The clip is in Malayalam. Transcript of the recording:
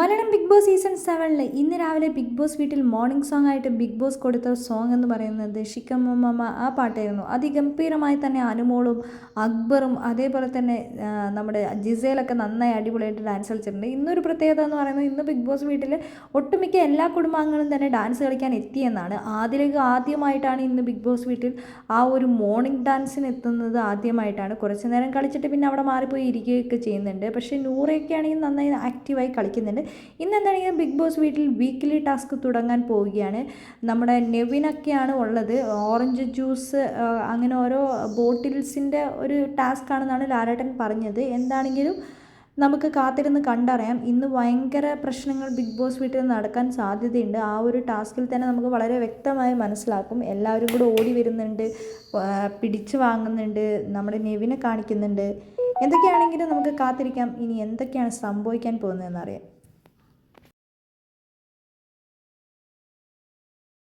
മലയാളം ബിഗ് ബോസ് സീസൺ സെവനിൽ ഇന്ന് രാവിലെ ബിഗ് ബോസ് വീട്ടിൽ മോർണിംഗ് സോങ് ആയിട്ട് ബിഗ് ബോസ് കൊടുത്ത സോങ് എന്ന് പറയുന്നത് ഷിക്കമ്മമ്മ ആ പാട്ടായിരുന്നു. അതിഗംഭീരമായി തന്നെ അനുമോളും അക്ബറും അതേപോലെ തന്നെ നമ്മുടെ ജിസേലൊക്കെ നന്നായി അടിപൊളിയായിട്ട് ഡാൻസ് കളിച്ചിട്ടുണ്ട്. ഇന്നൊരു പ്രത്യേകത എന്ന് പറയുന്നത് ഇന്ന് ബിഗ് ബോസ് വീട്ടിൽ ഒട്ടുമിക്ക എല്ലാ കുടുംബാംഗങ്ങളും തന്നെ ഡാൻസ് കളിക്കാൻ എത്തിയെന്നാണ് ആദ്യലേക്ക് ആദ്യമായിട്ടാണ് ഇന്ന് ബിഗ് ബോസ് വീട്ടിൽ ആ ഒരു മോർണിംഗ് ഡാൻസിന് എത്തുന്നത് ആദ്യമായിട്ടാണ്. കുറച്ച് നേരം കളിച്ചിട്ട് പിന്നെ അവിടെ മാറിപ്പോയി ഇരിക്കുകയൊക്കെ ചെയ്യുന്നുണ്ട്. പക്ഷേ നൂറയൊക്കെ ആണെങ്കിൽ നന്നായി ആക്റ്റീവായി കളിക്കുന്നുണ്ട്. ഇന്ന് എന്താണെങ്കിലും ബിഗ് ബോസ് വീട്ടിൽ വീക്കിലി ടാസ്ക് തുടങ്ങാൻ പോവുകയാണ്. നമ്മുടെ നെവിനൊക്കെയാണ് ഉള്ളത്. ഓറഞ്ച് ജ്യൂസ് അങ്ങനെ ഓരോ ബോട്ടിൽസിന്റെ ഒരു ടാസ്ക് ആണെന്നാണ് ലാലേട്ടൻ പറഞ്ഞത്. എന്താണെങ്കിലും നമുക്ക് കാത്തിരുന്ന് കണ്ടറിയാം. ഇന്ന് ഭയങ്കര പ്രശ്നങ്ങൾ ബിഗ് ബോസ് വീട്ടിൽ നടക്കാൻ സാധ്യതയുണ്ട്. ആ ഒരു ടാസ്കിൽ തന്നെ നമുക്ക് വളരെ വ്യക്തമായി മനസ്സിലാക്കും. എല്ലാവരും കൂടെ ഓടി വരുന്നുണ്ട് പിടിച്ചു വാങ്ങുന്നുണ്ട് നമ്മുടെ നെവിനെ കാണിക്കുന്നുണ്ട്. എന്തൊക്കെയാണെങ്കിലും നമുക്ക് കാത്തിരിക്കാം. ഇനി എന്തൊക്കെയാണ് സംഭവിക്കാൻ പോകുന്നതെന്ന് അറിയാം.